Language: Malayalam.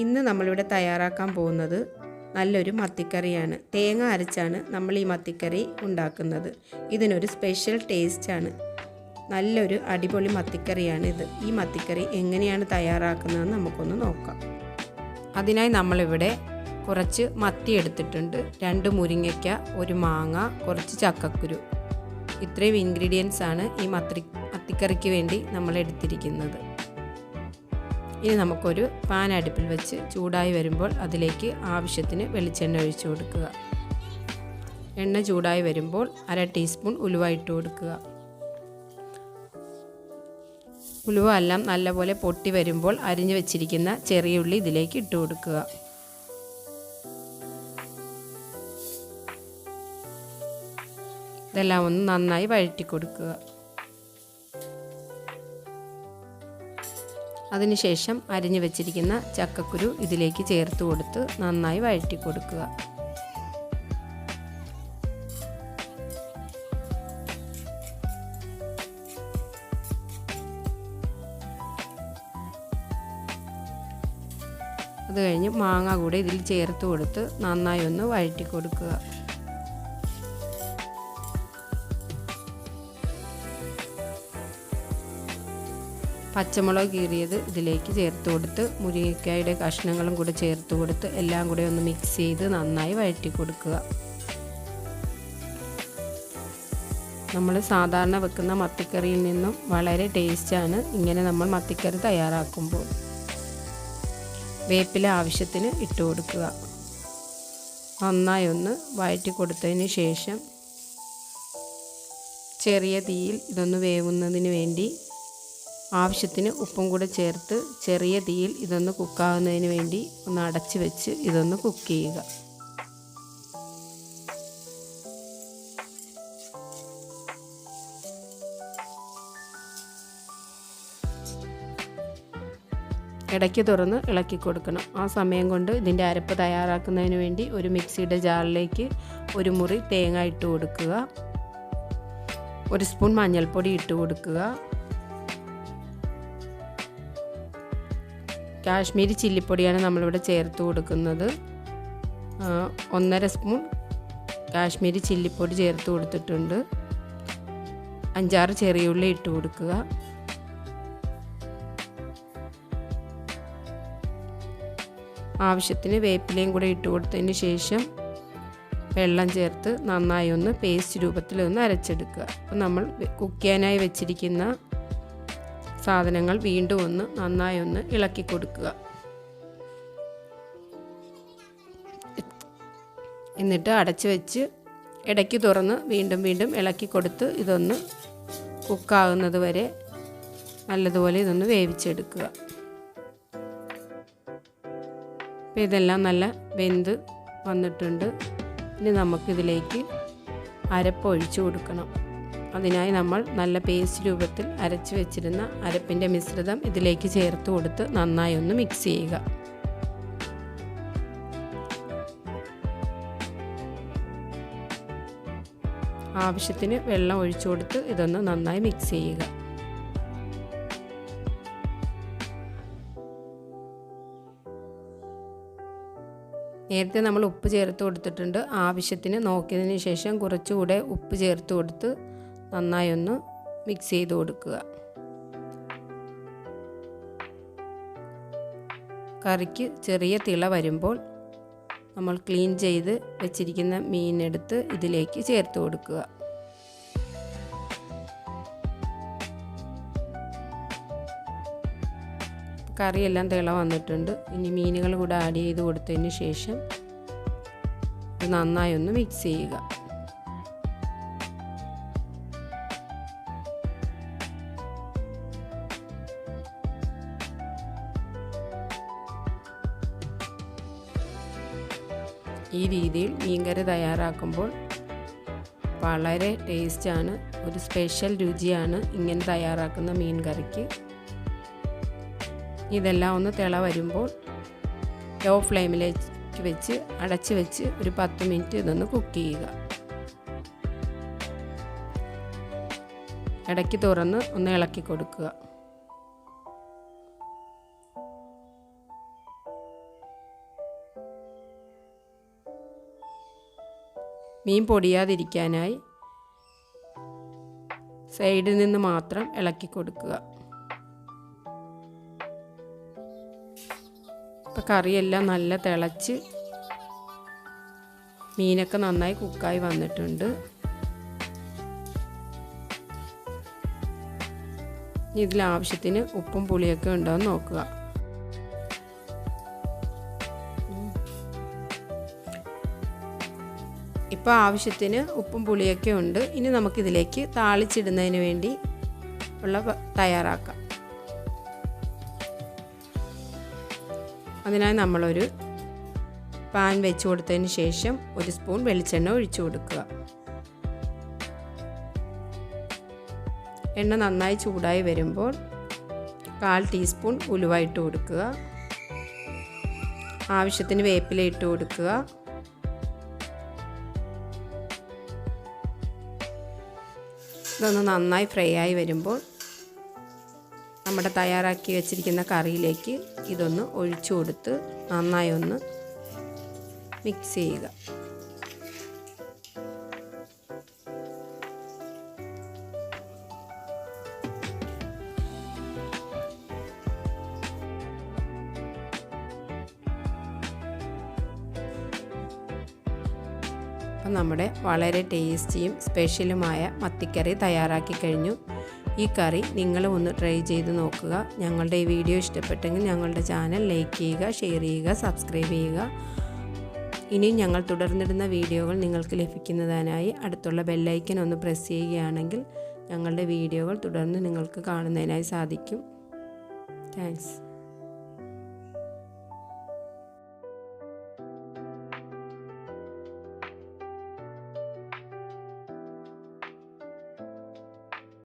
ഇന്ന് നമ്മളിവിടെ തയ്യാറാക്കാൻ പോകുന്നത് നല്ലൊരു മത്തിക്കറിയാണ്. തേങ്ങ അരച്ചാണ് നമ്മൾ ഈ മത്തിക്കറി ഉണ്ടാക്കുന്നത്. ഇതിനൊരു സ്പെഷ്യൽ ടേസ്റ്റാണ് നല്ലൊരു അടിപൊളി മത്തിക്കറിയാണ് ഇത്. ഈ മത്തിക്കറി എങ്ങനെയാണ് തയ്യാറാക്കുന്നതെന്ന് നമുക്കൊന്ന് നോക്കാം. അതിനായി നമ്മളിവിടെ കുറച്ച് മത്തി എടുത്തിട്ടുണ്ട്. രണ്ട് മുരിങ്ങയ്ക്ക ഒരു മാങ്ങ കുറച്ച് ചക്കക്കുരു. ഇത്രയും ഇൻഗ്രീഡിയൻസ് ആണ് ഈ മത്തി മത്തിക്കറിക്ക് വേണ്ടി നമ്മൾ എടുത്തിരിക്കുന്നത്. ഇനി നമുക്കൊരു പാൻ അടുപ്പിൽ വെച്ച് ചൂടായി വരുമ്പോൾ അതിലേക്ക് ആവശ്യത്തിന് വെളിച്ചെണ്ണ ഒഴിച്ചു കൊടുക്കുക. എണ്ണ ചൂടായി വരുമ്പോൾ അര ടീസ്പൂൺ ഉലുവ ഇട്ട് കൊടുക്കുക. ഉലുവ എല്ലാം നല്ലപോലെ പൊട്ടി വരുമ്പോൾ അരിഞ്ഞു വെച്ചിരിക്കുന്ന ചെറിയ ഉള്ളി ഇതിലേക്ക് ഇട്ട് കൊടുക്കുക. ഇതെല്ലാം ഒന്ന് നന്നായി വഴറ്റി കൊടുക്കുക. അതിനുശേഷം അരിഞ്ഞു വെച്ചിരിക്കുന്ന ചക്കക്കുരു ഇതിലേക്ക് ചേർത്ത് കൊടുത്ത് നന്നായി വഴറ്റി കൊടുക്കുക. അത് കഴിഞ്ഞ് മാങ്ങ കൂടെ ഇതിൽ ചേർത്ത് കൊടുത്ത് നന്നായി ഒന്ന് വഴറ്റി കൊടുക്കുക. പച്ചമുളക് കീറിയത് ഇതിലേക്ക് ചേർത്ത് കൊടുത്ത് മുരിങ്ങക്കായുടെ കഷ്ണങ്ങളും കൂടെ ചേർത്ത് കൊടുത്ത് എല്ലാം കൂടെ ഒന്ന് മിക്സ് ചെയ്ത് നന്നായി വഴറ്റി കൊടുക്കുക. നമ്മൾ സാധാരണ വെക്കുന്ന മത്തിക്കറിയിൽ നിന്നും വളരെ ടേസ്റ്റാണ് ഇങ്ങനെ നമ്മൾ മത്തിക്കറി തയ്യാറാക്കുമ്പോൾ. വേപ്പില ആവശ്യത്തിന് ഇട്ട് കൊടുക്കുക. നന്നായി ഒന്ന് വഴറ്റി കൊടുത്തതിന് ശേഷം ചെറിയ തീയിൽ ഇതൊന്ന് വേവുന്നതിന് വേണ്ടി ആവശ്യത്തിന് ഉപ്പും കൂടെ ചേർത്ത് ചെറിയ തീയിൽ ഇതൊന്ന് കുക്കാവുന്നതിന് വേണ്ടി ഒന്ന് അടച്ച് വെച്ച് ഇതൊന്ന് കുക്ക് ചെയ്യുക. ഇടയ്ക്ക് തുറന്ന് ഇളക്കി കൊടുക്കണം. ആ സമയം കൊണ്ട് ഇതിന്റെ അരപ്പ് തയ്യാറാക്കുന്നതിന് വേണ്ടി ഒരു മിക്സിയുടെ ജാറിലേക്ക് ഒരു മുറി തേങ്ങ ഇട്ട് കൊടുക്കുക. ഒരു സ്പൂൺ മഞ്ഞൾപ്പൊടി ഇട്ട് കൊടുക്കുക. കാശ്മീരി ചില്ലിപ്പൊടിയാണ് നമ്മളിവിടെ ചേർത്ത് കൊടുക്കുന്നത്. ഒന്നര സ്പൂൺ കാശ്മീരി ചില്ലിപ്പൊടി ചേർത്ത് കൊടുത്തിട്ടുണ്ട്. അഞ്ചാറ് ചെറിയ ഉള്ളി ഇട്ട് കൊടുക്കുക. ആവശ്യത്തിന് വേപ്പിലയും കൂടെ ഇട്ട് കൊടുത്തതിന് ശേഷം വെള്ളം ചേർത്ത് നന്നായി ഒന്ന് പേസ്റ്റ് രൂപത്തിൽ ഒന്ന് അരച്ചെടുക്കുക. അപ്പോൾ നമ്മൾ കുക്ക് ചെയ്യാനായി വെച്ചിരിക്കുന്ന സാധനങ്ങൾ വീണ്ടും ഒന്ന് നന്നായി ഒന്ന് ഇളക്കി കൊടുക്കുക. എന്നിട്ട് അടച്ച് വെച്ച് ഇടയ്ക്ക് തുറന്ന് വീണ്ടും വീണ്ടും ഇളക്കി കൊടുത്ത് ഇതൊന്ന് കുക്കാകുന്നത് വരെ നല്ലതുപോലെ ഇതൊന്ന് വേവിച്ചെടുക്കുക. അപ്പോൾ ഇതെല്ലാം നല്ല വെന്ത് വന്നിട്ടുണ്ട്. ഇനി നമുക്കിതിലേക്ക് അരപ്പ് ഒഴിച്ചു കൊടുക്കണം. അതിനായി നമ്മൾ നല്ല പേസ്റ്റ് രൂപത്തിൽ അരച്ച് വെച്ചിരുന്ന അരപ്പിന്റെ മിശ്രിതം ഇതിലേക്ക് ചേർത്ത് കൊടുത്ത് നന്നായി ഒന്ന് മിക്സ് ചെയ്യുക. ആവശ്യത്തിന് വെള്ളം ഒഴിച്ചു കൊടുത്ത് ഇതൊന്ന് നന്നായി മിക്സ് ചെയ്യുക. നേരത്തെ നമ്മൾ ഉപ്പ് ചേർത്ത് കൊടുത്തിട്ടുണ്ട്. ആവശ്യത്തിന് നോക്കിയതിന് ശേഷം കുറച്ചുകൂടെ ഉപ്പ് ചേർത്ത് കൊടുത്ത് നന്നായി ഒന്ന് മിക്സ് ചെയ്ത് കൊടുക്കുക. കറിക്ക് ചെറിയ തിള വരുമ്പോൾ നമ്മൾ ക്ലീൻ ചെയ്ത് വെച്ചിരിക്കുന്ന മീനെടുത്ത് ഇതിലേക്ക് ചേർത്ത് കൊടുക്കുക. കറിയെല്ലാം തിള വന്നിട്ടുണ്ട്. ഇനി മീനുകൾ കൂടെ ആഡ് ചെയ്ത് കൊടുത്തതിന് ശേഷം നന്നായി ഒന്ന് മിക്സ് ചെയ്യുക. ഈ രീതിയിൽ മീൻകറി തയ്യാറാക്കുമ്പോൾ വളരെ ടേസ്റ്റാണ് ഒരു സ്പെഷ്യൽ രുചിയാണ് ഇങ്ങനെ തയ്യാറാക്കുന്ന മീൻ കറിക്ക് ഇതെല്ലാം ഒന്ന് തിള വരുമ്പോൾ ലോ ഫ്ലെയിമിലേക്ക് വെച്ച് അടച്ച് വെച്ച് ഒരു പത്ത് മിനിറ്റ് ഇതൊന്ന് കുക്ക് ചെയ്യുക. ഇടയ്ക്ക് തുറന്ന് ഒന്ന് ഇളക്കി കൊടുക്കുക. മീൻ പൊടിയാതിരിക്കാനായി സൈഡിൽ നിന്ന് മാത്രം ഇളക്കി കൊടുക്കുക. ഇപ്പം കറിയെല്ലാം നല്ല തിളച്ച് മീനൊക്കെ നന്നായി കുക്കായി വന്നിട്ടുണ്ട്. ഇതിൽ ആവശ്യത്തിന് ഉപ്പും പുളിയൊക്കെ ഉണ്ടോ എന്ന് നോക്കുക. ഇപ്പോൾ ആവശ്യത്തിന് ഉപ്പും പുളിയൊക്കെ ഉണ്ട്. ഇനി നമുക്കിതിലേക്ക് താളിച്ചിടുന്നതിന് വേണ്ടി ഉള്ള തയ്യാറാക്കാം. അതിനായി നമ്മളൊരു പാൻ വെച്ച് കൊടുത്തതിന് ശേഷം ഒരു സ്പൂൺ വെളിച്ചെണ്ണ ഒഴിച്ചു കൊടുക്കുക. എണ്ണ നന്നായി ചൂടായി വരുമ്പോൾ കാൽ ടീസ്പൂൺ ഉലുവ ഇട്ട് കൊടുക്കുക. ആവശ്യത്തിന് വേപ്പില ഇട്ട് കൊടുക്കുക. ഇതൊന്ന് നന്നായി ഫ്രൈ ആയി വരുമ്പോൾ നമ്മുടെ തയ്യാറാക്കി വെച്ചിരിക്കുന്ന കറിയിലേക്ക് ഇതൊന്ന് ഒഴിച്ചു കൊടുത്ത് നന്നായി ഒന്ന് മിക്സ് ചെയ്യുക. അപ്പം നമ്മുടെ വളരെ ടേസ്റ്റിയും സ്പെഷ്യലുമായ മത്തിക്കറി തയ്യാറാക്കി കഴിഞ്ഞു. ഈ കറി നിങ്ങൾ ഒന്ന് ട്രൈ ചെയ്ത് നോക്കുക. ഞങ്ങളുടെ ഈ വീഡിയോ ഇഷ്ടപ്പെട്ടെങ്കിൽ ഞങ്ങളുടെ ചാനൽ ലൈക്ക് ചെയ്യുക ഷെയർ ചെയ്യുക സബ്സ്ക്രൈബ് ചെയ്യുക. ഇനിയും ഞങ്ങൾ തുടർന്നിടുന്ന വീഡിയോകൾ നിങ്ങൾക്ക് ലഭിക്കുന്നതിനായി അടുത്തുള്ള ബെല്ലൈക്കൻ ഒന്ന് പ്രസ് ചെയ്യുകയാണെങ്കിൽ ഞങ്ങളുടെ വീഡിയോകൾ തുടർന്ന് നിങ്ങൾക്ക് കാണുന്നതിനായി സാധിക്കും. താങ്ക്സ്